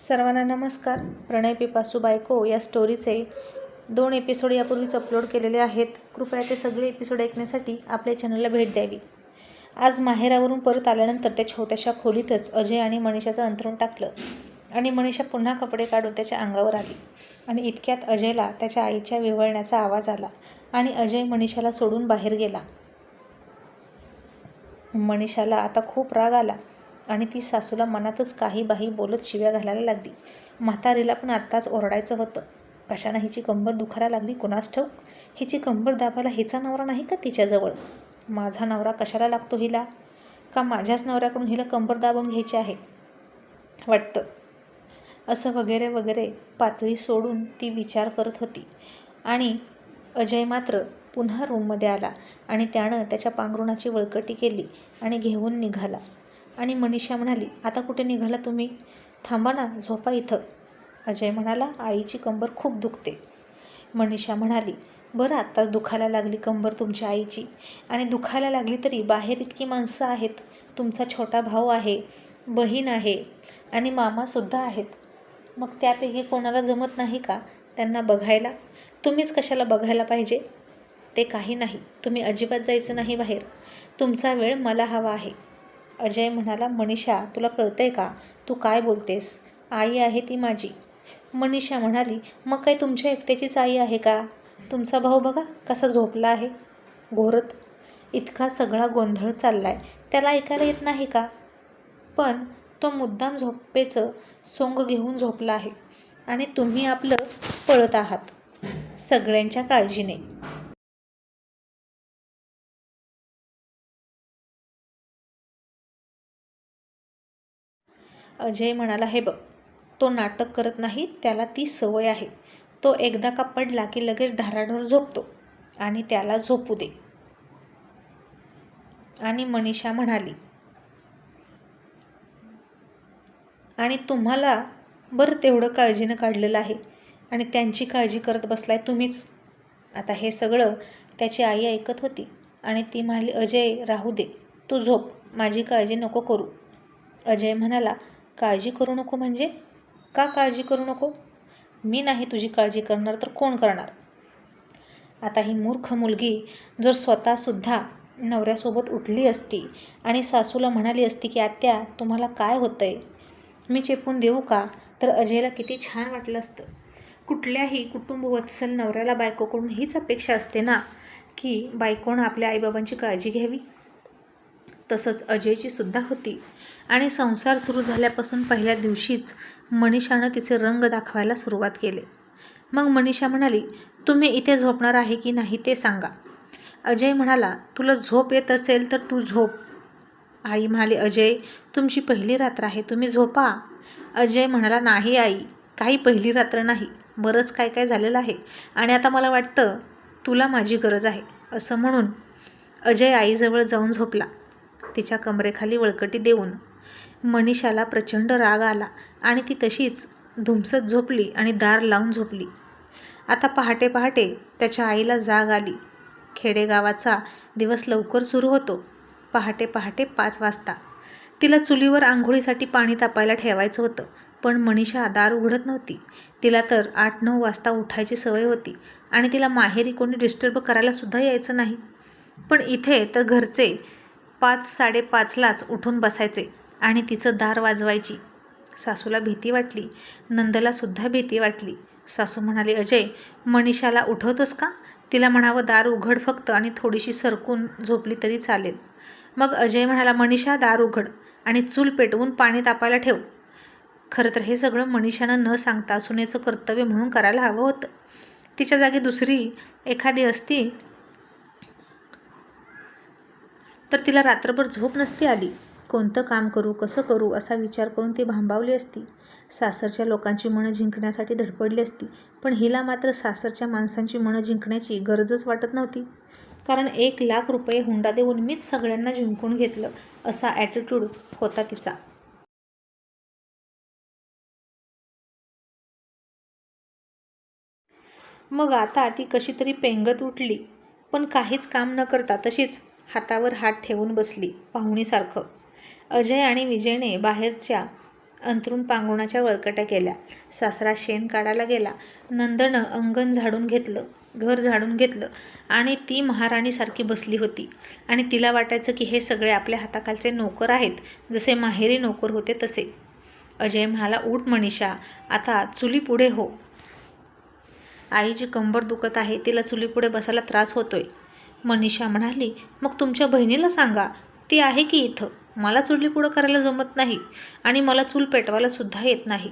सर्वांना नमस्कार. प्रणय पिपासू बायको या स्टोरीचे दोन एपिसोड यापूर्वीच अपलोड केलेले आहेत. कृपया ते सगळे एपिसोड ऐकण्यासाठी आपल्या चॅनलला भेट द्यावी. आज माहेरावरून परत आल्यानंतर त्या छोट्याशा खोलीतच अजय आणि मनीषाचं अंतरून टाकलं आणि मनीषा पुन्हा कपडे काढून त्याच्या अंगावर आली आणि इतक्यात अजयला त्याच्या आईच्या विवळण्याचा आवाज आला आणि अजय मनीषाला सोडून बाहेर गेला. मनीषाला आता खूप राग आला. आणि ती सासूला मनातच काही बाही बोलत शिव्या घालायला लागली. म्हातारीला पण आत्ताच ओरडायचं होतं. कशानं हिची कंबर दुखायला लागली? कुणास ठेव हिची कंबर दाबायला हिचा नवरा नाही का तिच्याजवळ? माझा नवरा कशाला लागतो हिला? का माझ्याच नवऱ्याकडून हिला कंबर दाबून घ्यायची आहे? वाटतं. असं वगैरे वगैरे पातळी सोडून ती विचार करत होती. आणि अजय मात्र पुन्हा रूममध्ये आला आणि त्यानं त्याच्या पांघरुणाची वळकटी केली आणि घेऊन निघाला. आणि मनीषा म्हणाली आता कुठे निघाला तुम्ही? थांबा ना झोपा इथं. अजय म्हणाला आईची कंबर खूप दुखते. मनीषा म्हणाली बरं आत्ता दुखायला लागली कंबर तुमच्या आईची. आणि दुखायला लागली तरी बाहेर इतकी माणसं आहेत. तुमचा छोटा भाऊ आहे बहीण आहे आणि मामासुद्धा आहेत. मग त्यापैकी कोणाला जमत नाही का त्यांना बघायला? तुम्हीच कशाला बघायला पाहिजे? ते काही नाही. तुम्ही अजिबात जायचं नाही बाहेर. तुमचा वेळ मला हवा आहे. अजय म्हणाला मनीषा तुला कळतंय का? तू काय बोलतेस? आई आहे ती माझी. मनीषा म्हणाली मग काय तुमच्या एकट्याचीच आई आहे का? तुमचा भाऊ बघा कसा झोपला आहे. घोरत. इतका सगळा गोंधळ चालला आहे त्याला ऐकायला येत नाही का? पण तो मुद्दाम झोपेचं सोंग घेऊन झोपला आहे आणि तुम्ही आपलं पळत आहात सगळ्यांच्या काळजीने. अजय म्हणाला हे बघ तो नाटक करत नाही त्याला ती सवय आहे. तो एकदा का पडला की लगेच ढाराढोर झोपतो आणि त्याला झोपू दे. आणि मनीषा म्हणाली आणि तुम्हाला बरं तेवढं काळजीनं काढलेलं आहे आणि त्यांची काळजी करत बसलाय तुम्हीच. आता हे सगळं त्याची आई ऐकत होती आणि ती म्हणाली अजय राहू दे. तू झोप. माझी काळजी नको करू. अजय म्हणाला काळजी करू नको म्हणजे? का काळजी करू नको? मी नाही तुझी काळजी करणार तर कोण करणार? आता ही मूर्ख मुलगी जर स्वतःसुद्धा नवऱ्यासोबत उठली असती आणि सासूला म्हणाली असती की आत्या तुम्हाला काय होतं आहे मी चेपून देऊ का? तर अजयला किती छान वाटलं असतं. कुठल्याही कुटुंबवत्सल नवऱ्याला बायकोकडून हीच अपेक्षा असते ना की बायकोनं आपल्या आईबाबांची काळजी घ्यावी? तसंच अजयची सुद्धा होती. आणि संसार सुरू झाल्यापासून पहिल्या दिवशीच मनीषानं तिचे रंग दाखवायला सुरुवात केली. मग मनीषा म्हणाली तुम्ही इथे झोपणार आहे की नाही ते सांगा. अजय म्हणाला तुला झोप येत असेल तर तू झोप. आई म्हणाली अजय तुमची पहिली रात्र आहे तुम्ही झोपा. अजय म्हणाला नाही आई काही पहिली रात्र नाही बरंच काय काय झालेलं आहे आणि आता मला वाटतं तुला माझी गरज आहे असं म्हणून अजय आईजवळ जाऊन झोपला. तिच्या कमरेखाली वळकटी देऊन मनीषाला प्रचंड राग आला आणि ती तशीच धुमसत झोपली आणि दार लावून झोपली. आता पहाटे पहाटे त्याच्या आईला जाग आली. खेडेगावाचा दिवस लवकर सुरू होतो. पहाटे पहाटे पाच वाजता. तिला चुलीवर आंघोळीसाठी पाणी तापायला ठेवायचं होतं पण मनीषा दार उघडत नव्हती. तिला तर आठ नऊ वाजता उठायची सवय होती आणि तिला माहेरी कोणी डिस्टर्ब करायलासुद्धा यायचं नाही. पण इथे तर घरचे पाच साडेपाचलाच उठून बसायचे. आणि तिचं दार वाजवायची. सासूला भीती वाटली. नंदलासुद्धा भीती वाटली. सासू म्हणाली अजय मनीषाला उठवतोस का? तिला म्हणावं दार उघड फक्त आणि थोडीशी सरकून झोपली तरी चालेल. मग अजय म्हणाला मनीषा दार उघड आणि चूल पेटवून पाणी तापायला ठेव. खरं तर हे सगळं मनीषानं न सांगता सुनेचं कर्तव्य म्हणून करायला हवं होतं. तिच्या जागी दुसरी एखादी असती तर तिला रात्रभर झोप नसती आली. कोणतं काम करू कसं करू असा विचार करून ती भांबावली असती. सासरच्या लोकांची मनं जिंकण्यासाठी धडपडली असती पण हिला मात्र सासरच्या माणसांची मनं जिंकण्याची गरजच वाटत नव्हती. कारण एक लाख रुपये हुंडा देऊन मीच सगळ्यांना जिंकून घेतलं असा ॲटिट्यूड होता तिचा. मग आता ती कशी तरी पेंगत उठली पण काहीच काम न करता तशीच हातावर हात ठेवून बसली पाहुणीसारखं. अजय आणि विजयने बाहेरच्या अंथरून पांगुणाच्या वळकट्या केल्या. सासरा शेण काढायला गेला. नंदनं अंगण झाडून घेतलं घर झाडून घेतलं आणि ती महाराणीसारखी बसली होती. आणि तिला वाटायचं की हे सगळे आपल्या हाताखालचे नोकर आहेत. जसे माहेरी नोकर होते तसे. अजय म्हणाला उठ मनीषा आता चुली पुढे हो आईची कंबर दुखत आहे तिला चुलीपुढे बसायला त्रास होतोय. मनीषा म्हणाली मग तुमच्या बहिणीला सांगा. ती आहे की इथं? मला चुलीपुडं करायला जमत नाही आणि मला चूल पेटवायला सुद्धा येत नाही.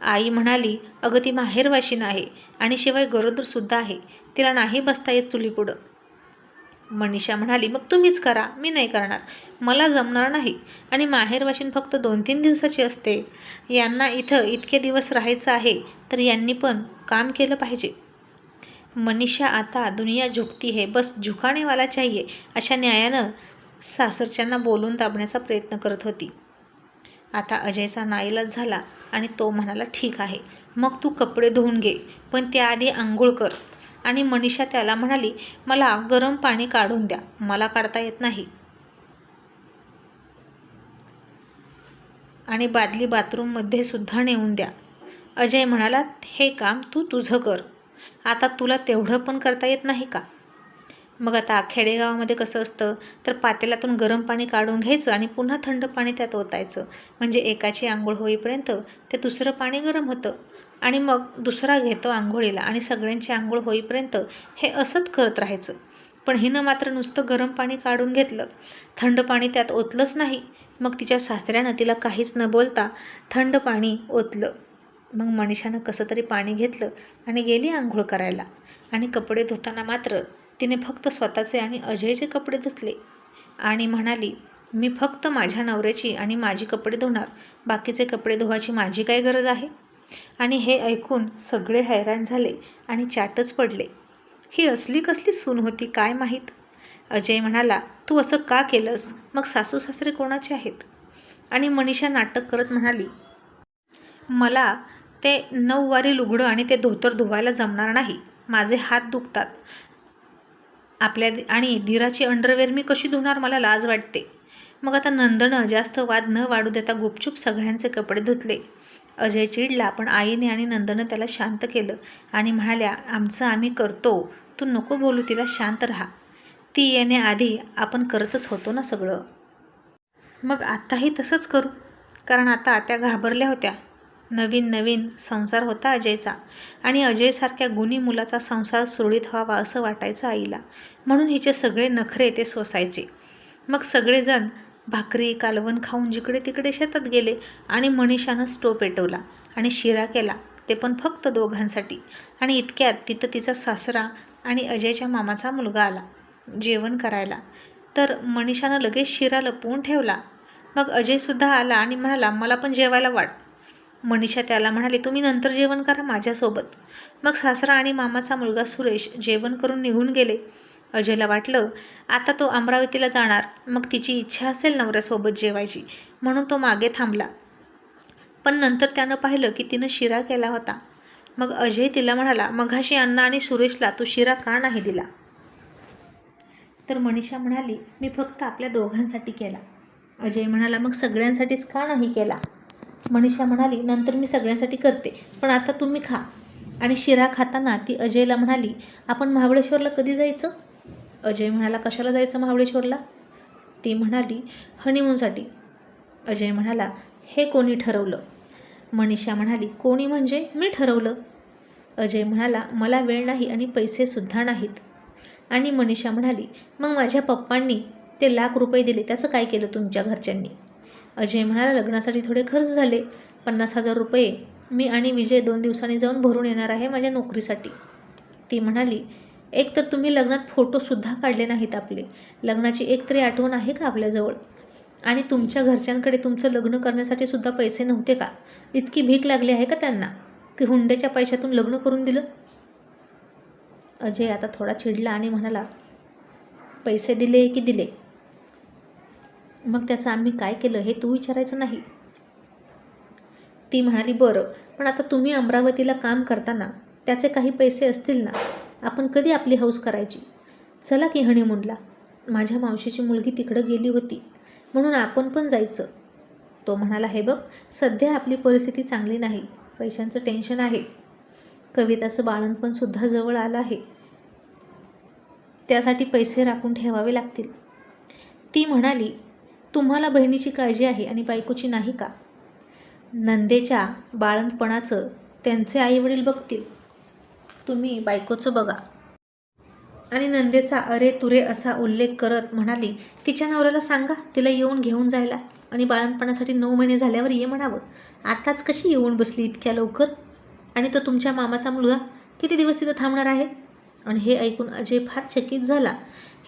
आई म्हणाली अगं ती माहेरवाशीन आहे आणि शिवाय गरोदरसुद्धा आहे. तिला नाही बसता येत चुलीपुढं मनीषा म्हणाली मग तुम्हीच करा मी नाही करणार. मला जमणार नाही आणि माहेरवाशीन फक्त दोन तीन दिवसाची असते. यांना इथं इतके दिवस राहायचं आहे तर यांनी पण काम केलं पाहिजे. मनीषा आता दुनिया झुकती है बस झुकाणेवाला चाहिए अशा न्यायानं सासरच्यांना बोलून दाबण्याचा प्रयत्न करत होती. आता अजयचा नाईलाज झाला आणि तो म्हणाला ठीक आहे मग तू कपडे धुवून घे पण त्याआधी आंघोळ कर. आणि मनीषा त्याला म्हणाली मला गरम पाणी काढून द्या मला काढता येत नाही. आणि बादली बाथरूममध्ये सुद्धा नेऊन द्या. अजय म्हणाला हे काम तू तुझं कर. आता तुला तेवढं पण करता येत नाही का? मग आता खेडेगावामध्ये कसं असतं? तर पातेल्यातून गरम पाणी काढून घ्यायचं आणि पुन्हा थंड पाणी त्यात ओतायचं. म्हणजे एकाची आंघोळ होईपर्यंत ते दुसरं पाणी गरम होतं. आणि मग दुसरा घेतो आंघोळीला आणि सगळ्यांची आंघोळ होईपर्यंत हे असंच करत राहायचं. पण हिनं मात्र नुसतं गरम पाणी काढून घेतलं. थंड पाणी त्यात ओतलंच नाही. मग तिच्या सासऱ्यानं तिला काहीच न बोलता थंड पाणी ओतलं. मग मनीषानं कसं तरी पाणी घेतलं आणि गेली आंघोळ करायला. आणि कपडे धुताना मात्र तिने फक्त स्वतःचे आणि अजयचे कपडे धुतले. आणि म्हणाली मी फक्त माझ्या नवऱ्याची आणि माझी कपडे धुणार. बाकीचे कपडे धुवायची माझी काय गरज आहे? आणि हे ऐकून सगळे हैराण झाले आणि चाटच पडले. ही असली कसली सून होती काय माहीत? अजय म्हणाला तू असं का केलंस? मग सासू सासरे कोणाचे आहेत? आणि मनीषा नाटक करत म्हणाली मला ते नऊवारी लुगडं आणि ते धोतर धुवायला जमणार नाही. माझे हात दुखतात. आपल्या आणि धीराची अंडरवेअर मी कशी धुणार मला लाज वाटते. मग आता नंदनं जास्त वाद न वाढू देता गुपचूप सगळ्यांचे कपडे धुतले. अजय चिडला पण आईने आणि नंदनं त्याला शांत केलं आणि म्हणाल्या आमचं आम्ही करतो. तू नको बोलू तिला शांत राहा. ती येण्याआधी आपण करतच होतो ना सगळं. मग आत्ताही तसंच करू कारण आता त्या घाबरल्या होत्या. नवीन नवीन संसार होता अजयचा आणि अजयसारख्या गुणी मुलाचा संसार सुरळीत व्हावा असं वाटायचं आईला. म्हणून हिचे सगळे नखरे ते सोसायचे. मग सगळेजण भाकरी कालवण खाऊन जिकडे तिकडे शेतात गेले आणि मनीषानं स्टो पेटवला आणि शिरा केला ते पण फक्त दोघांसाठी. आणि इतक्यात तिथं तिचा सासरा आणि अजयच्या मामाचा मुलगा आला जेवण करायला. तर मनीषानं लगेच शिरा लपवून ठेवला. मग अजयसुद्धा आला आणि म्हणाला मला पण जेवायला वाट मनीषा त्याला म्हणाली तुम्ही नंतर जेवण करा माझ्यासोबत. मग सासरा आणि मामाचा मुलगा सुरेश जेवण करून निघून गेले. अजयला वाटलं आता तो अमरावतीला जाणार. मग तिची इच्छा असेल नवऱ्यासोबत जेवायची. म्हणून तो मागे थांबला. पण नंतर त्यानं पाहिलं की तिनं शिरा केला होता. मग अजय तिला म्हणाला मघाशी अण्णा आणि सुरेशला तू शिरा का नाही दिला? तर मनीषा म्हणाली मी फक्त आपल्या दोघांसाठी केला. अजय म्हणाला मग सगळ्यांसाठीच का नाही केला? मनीषा म्हणाली नंतर मी सगळ्यांसाठी करते पण आता तुम्ही खा. आणि शिरा खाताना ती अजयला म्हणाली आपण महाबळेश्वरला कधी जायचं? अजय म्हणाला कशाला जायचं महाबळेश्वरला? ती म्हणाली हनीमूनसाठी. अजय म्हणाला हे कोणी ठरवलं? मनीषा म्हणाली कोणी म्हणजे? मी ठरवलं. अजय म्हणाला मला वेळ नाही आणि पैसेसुद्धा नाहीत. आणि मनीषा म्हणाली मग माझ्या पप्पांनी ते लाख रुपये दिले त्याचं काय केलं तुमच्या घरच्यांनी? अजय म्हणाला लग्नासाठी थोडे खर्च झाले. पन्नास हजार रुपये. मी आणि विजय दोन दिवसांनी जाऊन भरून येणार आहे माझ्या नोकरीसाठी. ती म्हणाली एक तर तुम्ही लग्नात फोटोसुद्धा काढले नाहीत आपले. लग्नाची एक तरी आठवण आहे का आपल्याजवळ? आणि तुमच्या घरच्यांकडे तुमचं लग्न करण्यासाठी सुद्धा पैसे नव्हते का? इतकी भीक लागली आहे का त्यांना? की हुंड्याच्या पैशातून लग्न करून दिलं? अजय आता थोडा चिडला आणि म्हणाला पैसे दिले की दिले. मग त्याचं आम्ही काय केलं हे तू विचारायचं नाही. ती म्हणाली बरं पण आता तुम्ही अमरावतीला काम करताना त्याचे काही पैसे असतील ना आपण कधी आपली हौस करायची? चला की हनीमूनला माझ्या मावशीची मुलगी तिकडं गेली होती म्हणून आपण पण जायचं. तो म्हणाला हे बघ सध्या आपली परिस्थिती चांगली नाही पैशांचं टेन्शन आहे. कविताचं बाळणपणसुद्धा जवळ आलं आहे. त्यासाठी पैसे राखून ठेवावे लागतील. ती म्हणाली तुम्हाला बहिणीची काळजी आहे आणि बायकोची नाही का? नंदेच्या बाळंतपणाचं त्यांचे आईवडील बघतील. तुम्ही बायकोचं बघा. आणि नंदेचा अरे तुरे असा उल्लेख करत म्हणाली तिच्या नवऱ्याला सांगा तिला येऊन घेऊन जायला. आणि बाळंतपणासाठी नऊ महिने झाल्यावर ये म्हणावं. आताच कशी येऊन बसली इतक्या लवकर? आणि तो तुमच्या मामाचा मुलगा किती दिवस तिथं थांबणार आहे? आणि हे ऐकून अजय फार चकित झाला.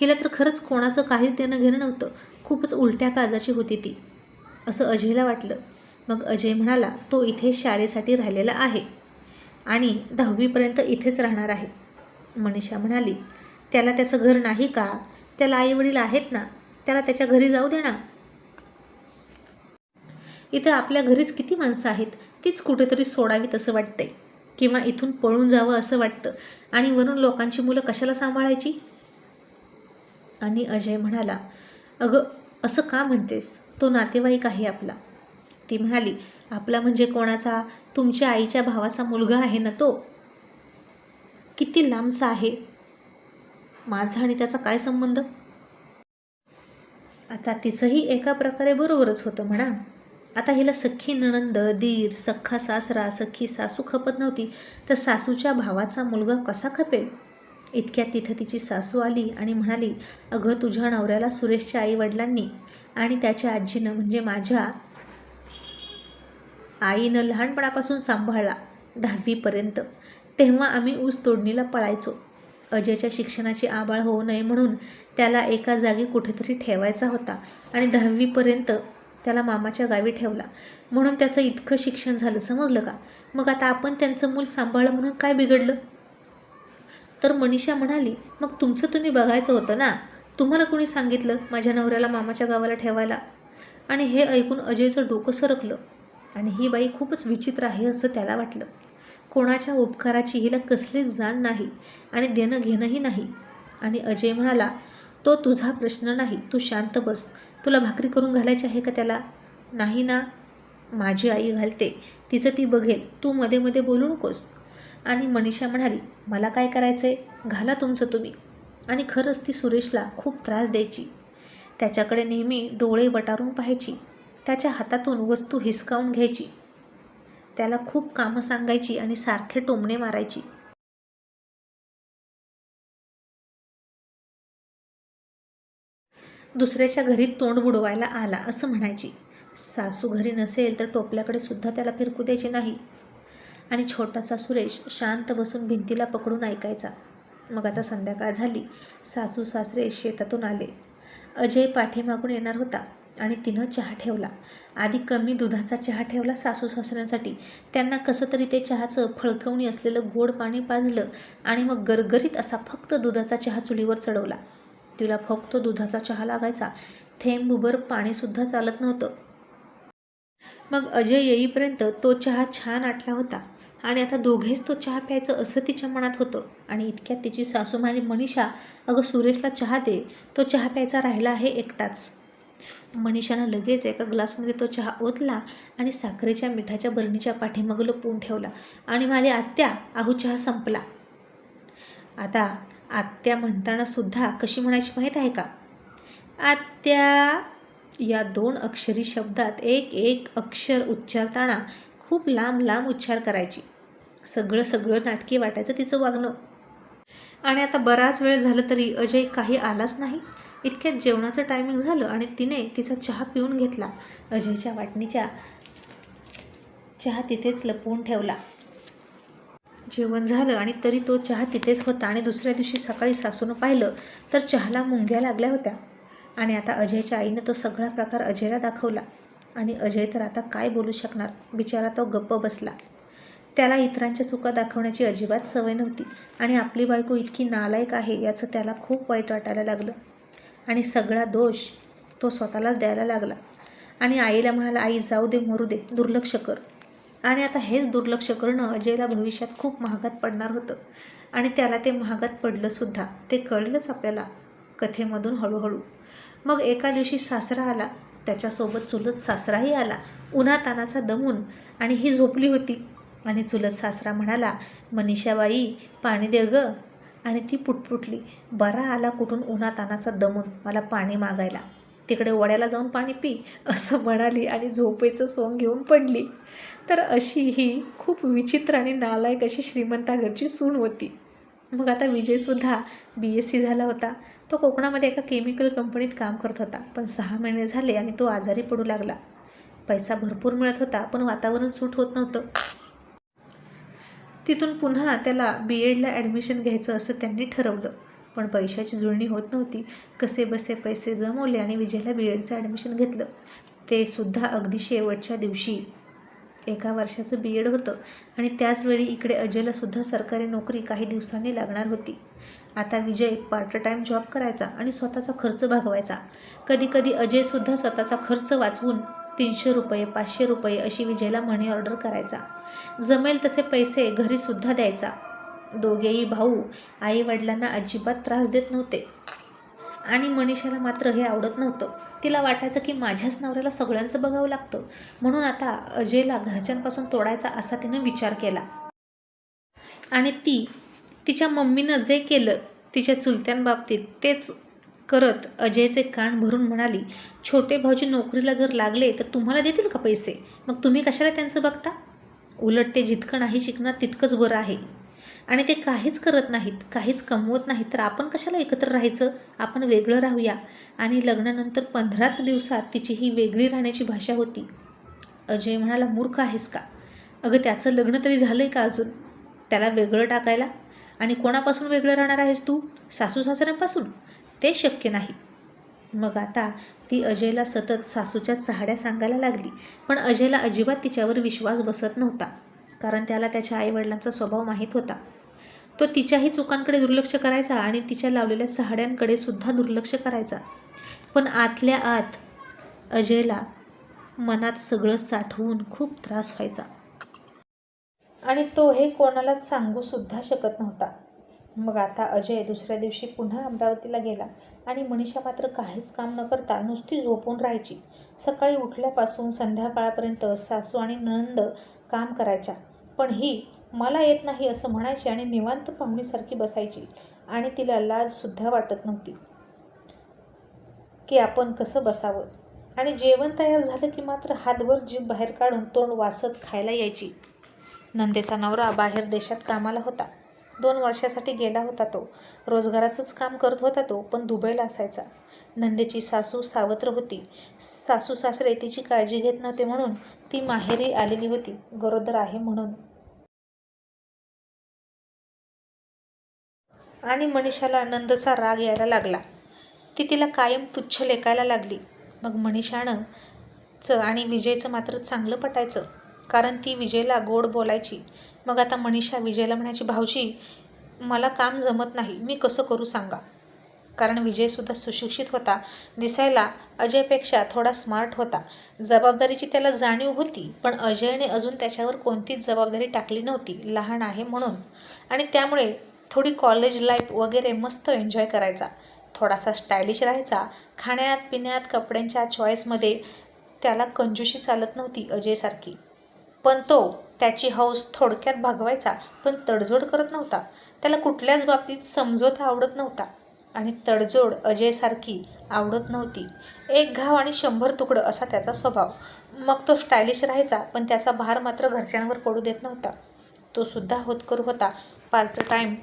हिला तर खरंच कोणाचं काहीच देणं घेणं नव्हतं. खूपच उलट्या काळजाची होती ती. असं अजयला वाटलं. मग अजय म्हणाला तो इथे शाळेसाठी राहिलेला आहे आणि दहावीपर्यंत इथेच राहणार आहे. मनीषा म्हणाली त्याला त्याचं घर नाही का? त्याला आईवडील आहेत ना? त्याला त्याच्या घरी जाऊ दे ना. इथं आपल्या घरीच किती माणसं आहेत? तीच कुठेतरी सोडावीत असं वाटतंय. किंवा इथून पळून जावं असं वाटतं. आणि वरून लोकांची मुलं कशाला सांभाळायची? आणि अजय म्हणाला अगं असं का म्हणतेस? तो नातेवाईक आहे आपला. ती म्हणाली आपला म्हणजे कोणाचा? तुमच्या आईच्या भावाचा मुलगा आहे ना तो? किती लांबचा आहे. माझा आणि त्याचा काय संबंध? आता तिचंही एका प्रकारे बरोबरच होतं म्हणा. आता हिला सख्खी नणंद दीर सख्खा सासरा सख्खी सासू खपत नव्हती. तर सासूच्या भावाचा मुलगा कसा खपेल? इतक्यात तिथं तिची सासू आली आणि म्हणाली अगं तुझ्या नवऱ्याला सुरेशच्या आईवडिलांनी आणि त्याच्या आजीनं म्हणजे माझ्या आईनं लहानपणापासून सांभाळला दहावीपर्यंत. तेव्हा आम्ही ऊस तोडणीला पळायचो. अजयच्या शिक्षणाची आबाळ होऊ नये म्हणून त्याला एका जागी कुठेतरी ठेवायचा होता आणि दहावीपर्यंत त्याला मामाच्या गावी ठेवला. म्हणून त्याचं इतकं शिक्षण झालं समजलं का? मग आता आपण त्यांचं मूल सांभाळलं म्हणून काय बिघडलं? तर मनीषा म्हणाली मग तुमचं तुम्ही बघायचं होतं ना? तुम्हाला कोणी सांगितलं माझ्या नवऱ्याला मामाच्या गावाला ठेवायला? आणि हे ऐकून अजयचं डोकं सरकलं. आणि ही बाई खूपच विचित्र आहे असं त्याला वाटलं. कोणाच्या उपकाराची हिला कसलीच जाण नाही आणि देणं घेणंही नाही. आणि अजय म्हणाला तो तुझा प्रश्न नाही तू शांत बस. तुला भाकरी करून घालायची आहे का त्याला? नाही ना माझी आई घालते. तिचं ती बघेल. तू मध्ये मध्ये बोलू नकोस. आणि मनीषा म्हणाली मला काय करायचं आहे घाला तुमचं तुम्ही. आणि खरंच ती सुरेशला खूप त्रास द्यायची. त्याच्याकडे नेहमी डोळे वटारून पाहायची. त्याच्या हातातून वस्तू हिसकावून घ्यायची. त्याला खूप कामं सांगायची आणि सारखे टोमणे मारायची. दुसऱ्याच्या घरी तोंड बुडवायला आला असं म्हणायची. सासू घरी नसेल तर टोपल्याकडे सुद्धा त्याला फिरकू द्यायची नाही. आणि छोटासा सुरेश शांत बसून भिंतीला पकडून ऐकायचा. मग आता संध्याकाळ झाली. सासू सासरे शेतातून आले. अजय पाठीमागून येणार होता आणि तिनं चहा ठेवला. आधी कमी दुधाचा चहा ठेवला सासू सासऱ्यांसाठी. त्यांना कसं तरी ते चहाचं फळकवणी असलेलं गोड पाणी पाजलं आणि मग गरगरीत असा फक्त दुधाचा चहा चुलीवर चढवला. तिला फक्त दुधाचा चहा लागायचा. थेंबभर पाणीसुद्धा चालत नव्हतं. मग अजय येईपर्यंत तो चहा छान आटला होता. आणि आता दोघेच तो चहा प्यायचं असं तिच्या मनात होतं. आणि इतक्यात तिची सासू म्हणाली मनीषा अगं सुरेशला चहा दे. तो चहा प्यायचा राहिला आहे एकटाच. मनीषानं लगेच एका ग्लासमध्ये तो चहा ओतला आणि साखरेच्या मिठाच्या बरणीच्या पाठीमागं लपवून ठेवला. आणि म्हणाले आत्या आहू चहा संपला. आता आत्या म्हणताना सुद्धा कशी म्हणायची माहीत आहे का? आत्या या दोन अक्षरी शब्दात एक एक अक्षर उच्चारताना खूप लांब लांब उच्चार करायची. सगळं सगळं नाटकी वाटायचं तिचं वागणं. आणि आता बराच वेळ झालं तरी अजय काही आलाच नाही. इतक्यात जेवणाचं टायमिंग झालं आणि तिने तिचा चहा पिऊन घेतला. अजयच्या वाटणीच्या चहा तिथेच लपवून ठेवला. जेवण झालं आणि तरी तो चहा तिथेच होता आणि दुसऱ्या दिवशी सकाळी सासूनं पाहिलं तर चहाला मुंग्या लागल्या होत्या. आणि आता अजयच्या आईनं तो सगळा प्रकार अजयला दाखवला. आणि अजय तर आता काय बोलू शकणार? बिचारा तो गप्प बसला. त्याला इतरांच्या चुका दाखवण्याची अजिबात सवय नव्हती. आणि आपली बायको इतकी नालायक आहे याचं त्याला खूप वाईट वाटायला लागलं. आणि सगळा दोष तो स्वतःलाच द्यायला लागला. आणि आईला म्हणाला आई जाऊ दे मरू दे दुर्लक्ष कर. आणि आता हेच दुर्लक्ष करणं अजयला भविष्यात खूप महागात पडणार होतं. आणि त्याला ते महागात पडलंसुद्धा ते कळलंच आपल्याला कथेमधून हळूहळू. मग एका दिवशी सासरा आला. त्याच्यासोबत चुलत सासराही आला. उन्हातानाचा दमून आणि ही झोपली होती. आणि चुलत सासरा म्हणाला मनीषाबाई पाणी दे ग. आणि ती पुटपुटली बरा आला कुठून उन्हातानाचा दमून मला पाणी मागायला. तिकडे वड्याला जाऊन पाणी पी. असं म्हणाली आणि झोपेचं सोंग घेऊन पडली. तर अशी ही खूप विचित्र आणि नालायक अशी श्रीमंता घरची सून होती. मग आता विजयसुद्धा बी एस सी झाला होता. तो कोकणामध्ये एका केमिकल कंपनीत काम करत होता. पण सहा महिने झाले आणि तो आजारी पडू लागला. पैसा भरपूर मिळत होता पण वातावरण सूट होत नव्हतं. तिथून पुन्हा त्याला बी एडला ॲडमिशन घ्यायचं असं त्यांनी ठरवलं. पण पैशाची जुळणी होत नव्हती. कसे बसे पैसे जमवले आणि विजयला बी एडचं ॲडमिशन घेतलं. ते सुद्धा अगदी शेवटच्या दिवशी. एका वर्षाचं बी एड होतं. आणि त्याचवेळी इकडे अजयलासुद्धा सरकारी नोकरी काही दिवसांनी लागणार होती. आता विजय पार्ट टाईम जॉब करायचा आणि स्वतःचा खर्च भागवायचा. कधीकधी अजयसुद्धा स्वतःचा खर्च वाचवून तीनशे रुपये पाचशे रुपये अशी विजयला मनी ऑर्डर करायचा. जमेल तसे पैसे घरीसुद्धा द्यायचा. दोघेही भाऊ आई वडिलांना अजिबात त्रास देत नव्हते. आणि मनीषाला मात्र हे आवडत नव्हतं. तिला वाटायचं की माझ्याच नवऱ्याला सगळ्यांचं बघावं लागतं. म्हणून आता अजयला घरच्यांपासून तोडायचा असा तिनं विचार केला. आणि ती तिच्या मम्मीनं जे केलं तिच्या चुलत्यांबाबतीत तेच करत अजयचे कान भरून म्हणाली छोटे भाऊजी नोकरीला जर लागले तर तुम्हाला देतील का पैसे? मग तुम्ही कशाला त्यांचं बघता? उलट ते जितकं नाही शिकणार तितकंच बरं आहे. आणि ते काहीच करत नाहीत काहीच कमवत नाहीत तर आपण कशाला एकत्र राहायचं? आपण वेगळं राहूया. आणि लग्नानंतर पंधराच दिवसात तिची ही वेगळी राहण्याची भाषा होती. अजय म्हणाला मूर्ख आहेस का? अगं त्याचं लग्न तरी झालं आहे का अजून? त्याला वेगळं टाकायला? आणि कोणापासून वेगळं राहणार आहेस तू? सासू सासऱ्यांपासून? ते शक्य नाही. मग आता ती अजयला सतत सासूच्या चहाड्या सांगायला लागली. पण अजयला अजिबात तिच्यावर विश्वास बसत नव्हता कारण त्याला त्याच्या आईवडिलांचा स्वभाव माहीत होता. तो तिच्याही चुकांकडे दुर्लक्ष करायचा आणि तिच्या लावलेल्या सहाड्यांकडे सुद्धा दुर्लक्ष करायचा. पण आतल्या आत अजयला मनात सगळं साठवून खूप त्रास व्हायचा. आणि तो हे कोणालाच सांगूसुद्धा शकत नव्हता. मग आता अजय दुसऱ्या दिवशी पुन्हा अमरावतीला गेला आणि मनीषा मात्र काहीच काम न करता नुसती झोपून राहायची. सकाळी उठल्यापासून संध्याकाळपर्यंत सासू आणि नंद काम करायच्या. पण ही मला येत नाही असं म्हणायची आणि निवांत पाहुणीसारखी बसायची आणि तिला लाजसुद्धा वाटत नव्हती. की आपण कसं बसावं? आणि जेवण तयार झालं की मात्र हातभर जीभ बाहेर काढून तोंड वासत खायला यायची. नंदेचा नवरा बाहेर देशात कामाला होता. दोन वर्षासाठी गेला होता तो. रोजगाराचंच काम करत होता तो पण दुबईला असायचा. नंदेची सासू सावत्र होती. सासू सासरे तिची काळजी घेत नव्हते म्हणून ती माहेरी आलेली होती गरोदर आहे म्हणून. आणि मनीषाला नंदचा राग यायला लागला. ती तिला कायम तुच्छ लेखायला लागली. मग मनीषानं चं आणि विजयचं मात्र चांगलं पटायचं. कारण ती विजयला गोड बोलायची. मग आता मनीषा विजयला म्हणायची भाऊजी मला काम जमत नाही मी कसं करू सांगा? कारण विजयसुद्धा सुशिक्षित होता. दिसायला अजयपेक्षा थोडा स्मार्ट होता. जबाबदारीची त्याला जाणीव होती पण अजयने अजून त्याच्यावर कोणतीच जबाबदारी टाकली नव्हती लहान आहे म्हणून. आणि त्यामुळे थोडी कॉलेज लाईफ वगैरे मस्त एन्जॉय करायचा. थोडासा स्टायलिश राहायचा. खाण्यात पिण्यात कपड्यांच्या चॉईसमध्ये त्याला कंजूशी चालत नव्हती अजयसारखी. पण तो त्याची हौस थोडक्यात भागवायचा पण तडजोड करत नव्हता. त्याला कुठल्याच बाबतीत समजोता आवडत नव्हता. आणि तडजोड अजयसारखी आवडत नव्हती. एक घाव आणि शंभर तुकडं असा त्याचा स्वभाव. मग तो स्टायलिश राहायचा पण त्याचा भार मात्र घरच्यांवर पडू देत नव्हता. तो सुद्धा होतकरू होता. पार्ट टाईम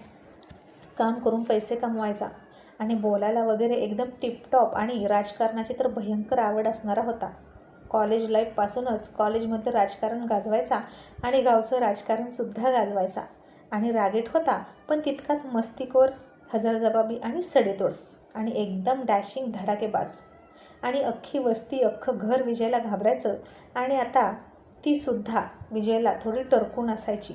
काम करून पैसे कमवायचा. आणि बोलायला वगैरे एकदम टिपटॉप आणि राजकारणाची तर भयंकर आवड असणारा होता. कॉलेज लाईफपासूनच कॉलेजमधलं राजकारण गाजवायचा आणि गावचं राजकारणसुद्धा गाजवायचा. आणि रागेट होता पण तितकाच मस्तीकोर हजरजबाबी आणि सडेतोड आणि एकदम डॅशिंग धडाकेबाज. आणि अख्खी वस्ती अख्खं घर विजयला घाबरायचं आणि आता तीसुद्धा विजयला थोडी टरकून असायची.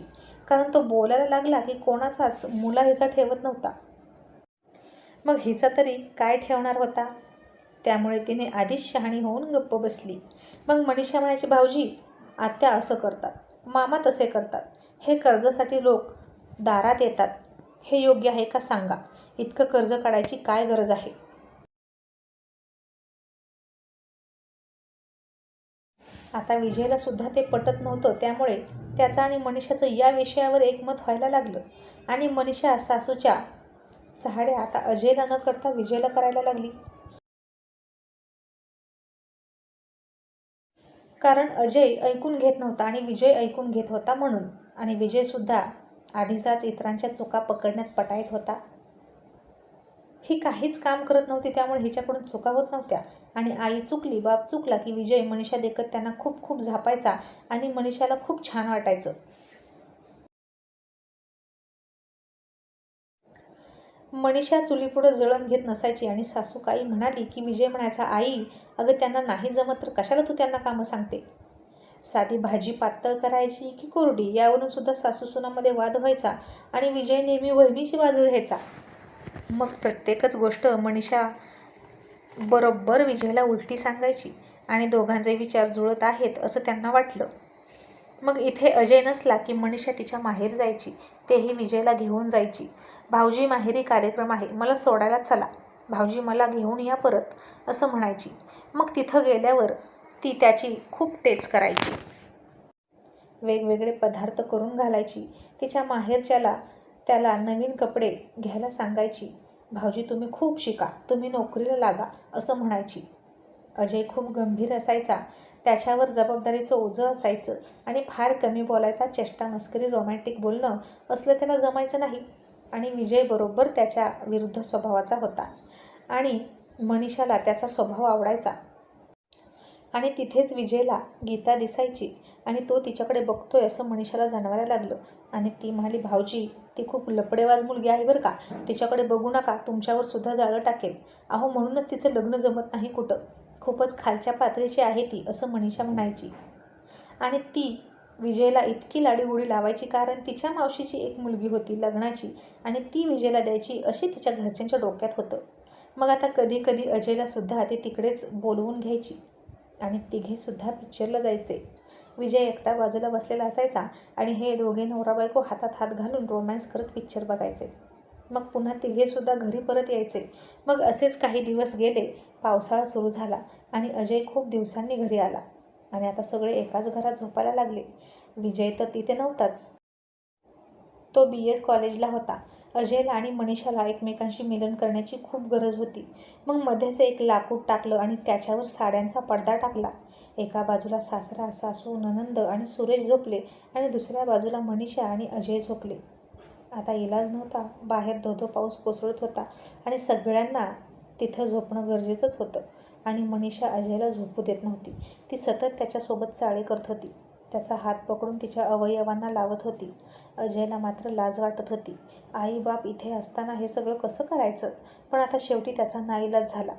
कारण तो बोलायला लागला की कोणाचाच मुला हिचा ठेवत नव्हता. मग हिचा तरी काय ठेवणार होता? त्यामुळे तिने आधीच शहाणी होऊन गप्प बसली. मग मनीषा म्हणायची भाऊजी आत्या असं करतात मामा तसे करतात. हे कर्जासाठी लोक दारात येतात. हे योग्य आहे का सांगा. इतकं कर्ज काढायची काय गरज आहे? आता विजयला सुद्धा ते पटत नव्हतं. त्यामुळे त्याचं आणि मनीषाचं या विषयावर एकमत व्हायला लागलं. आणि मनीषा सासूच्या चहाड्या आता अजयला न करता विजयला करायला लागली. कारण अजय ऐकून घेत नव्हता आणि विजय ऐकून घेत होता म्हणून. आणि विजयसुद्धा आधीचाच इतरांच्या चुका पकडण्यात पटायत होता. ही काहीच काम करत नव्हती त्यामुळे हिच्याकडून चुका होत नव्हत्या. आणि आई चुकली बाप चुकला की विजय मनीषा देखत त्यांना खूप खूप झापायचा आणि मनीषाला खूप छान वाटायचं. मनीषा चुलीपुढं जळण घेत नसायची आणि सासू काही म्हणाली की विजय म्हणायचा आई अगं त्यांना नाही जमत तर कशाला तू त्यांना कामं सांगते? साधी भाजी पातळ करायची की कोरडी? यावरून सुद्धा सासूसुनामध्ये वाद व्हायचा आणि विजय नेहमी वहिनीची बाजू घ्यायचा मग प्रत्येकच गोष्ट मनीषा बरोबर विजयला उलटी सांगायची आणि दोघांचे विचार जुळत आहेत असं त्यांना वाटलं. मग इथे अजय नसला की मनीषा तिच्या माहेर जायची तेही विजयला घेऊन जायची. भाऊजी माहेरी कार्यक्रम आहे मला सोडायला चला. भाऊजी मला घेऊन या परत असं म्हणायची. मग तिथं गेल्यावर ती त्याची खूप टेच करायची. वेगवेगळे पदार्थ करून घालायची. तिच्या माहेरच्याला त्याला नवीन कपडे घ्यायला सांगायची. भाऊजी तुम्ही खूप शिका. तुम्ही नोकरीला लागा असं म्हणायची. अजय खूप गंभीर असायचा. त्याच्यावर जबाबदारीचं ओझं असायचं आणि फार कमी बोलायचा चेष्टा मस्करी रोमॅन्टिक बोलणं असलं त्याला जमायचं नाही. आणि विजय बरोबर त्याच्या विरुद्ध स्वभावाचा होता. आणि मनीषाला त्याचा स्वभाव आवडायचा. आणि तिथेच विजयला गीता दिसायची आणि तो तिच्याकडे बघतोय असं मनीषाला जाणवायला लागलं. आणि ती म्हणाली भाऊजी ती खूप लपडेवाज मुलगी आहे बरं का? तिच्याकडे बघू नका तुमच्यावर सुद्धा जाळं टाकेल. अहो म्हणूनच तिचं लग्न जमत नाही कुठं. खूपच खालच्या पातळीची आहे ती असं मनीषा म्हणायची. आणि ती विजयला इतकी लाडीगुडी लावायची कारण तिच्या मावशीची एक मुलगी होती लग्नाची आणि ती विजयला द्यायची अशी तिच्या घरच्यांच्या डोक्यात होतं. मग आता कधी कधी अजयला सुद्धा ती तिकडेच बोलवून घ्यायची आणि तिघेसुद्धा पिक्चरला जायचे. विजय एकटा बाजूला बसलेला असायचा आणि हे दोघे नवरा बायको हातात हात घालून रोमॅन्स करत पिक्चर बघायचे. मग पुन्हा तिघेसुद्धा घरी परत यायचे. मग असेच काही दिवस गेले पावसाळा सुरू झाला आणि अजय खूप दिवसांनी घरी आला आणि आता सगळे एकाच घरात झोपायला लागले. विजय तर तिथे नव्हताच. तो बी एड कॉलेजला होता. अजयला आणि मनीषाला एकमेकांशी मिलन करण्याची खूप गरज होती. मग मध्येच एक लाकूड टाकलं आणि त्याच्यावर साड्यांचा पडदा टाकला. एका बाजूला सासरा सासू ननंद आणि सुरेश झोपले आणि दुसऱ्या बाजूला मनीषा आणि अजय झोपले. आता इलाज नव्हता. बाहेर धोधो पाऊस कोसळत होता आणि सगळ्यांना तिथं झोपणं गरजेचंच होतं. आणि मनीषा अजयला झोपू देत नव्हती. ती सतत त्याच्यासोबत चाळे करत होती. त्याचा हात पकडून तिच्या अवयवांना लावत होती. अजयला मात्र लाज वाटत होती. आई बाप इथे असताना हे सगळं कसं करायचं? पण आता शेवटी त्याचा नाईलाज झाला.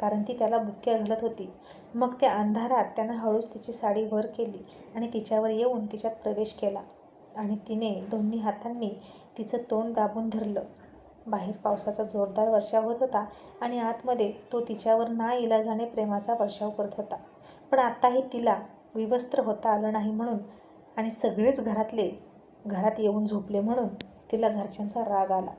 कारण ती त्याला बुक्क्या घालत होती. मग त्या अंधारात त्यानं हळूच तिची साडी वर केली आणि तिच्यावर येऊन तिच्यात प्रवेश केला. आणि तिने दोन्ही हातांनी तिचं तोंड दाबून धरलं. बाहेर पावसाचा जोरदार वर्षाव होत होता आणि आतमध्ये तो तिच्यावर ना इलाजाने प्रेमाचा वर्षाव करत होता. पण आत्ताही तिला विवस्त्र होता आलं नाही म्हणून आणि सगळेच घरातले घरात येऊन झोपले म्हणून तिला घरच्यांचा राग आला.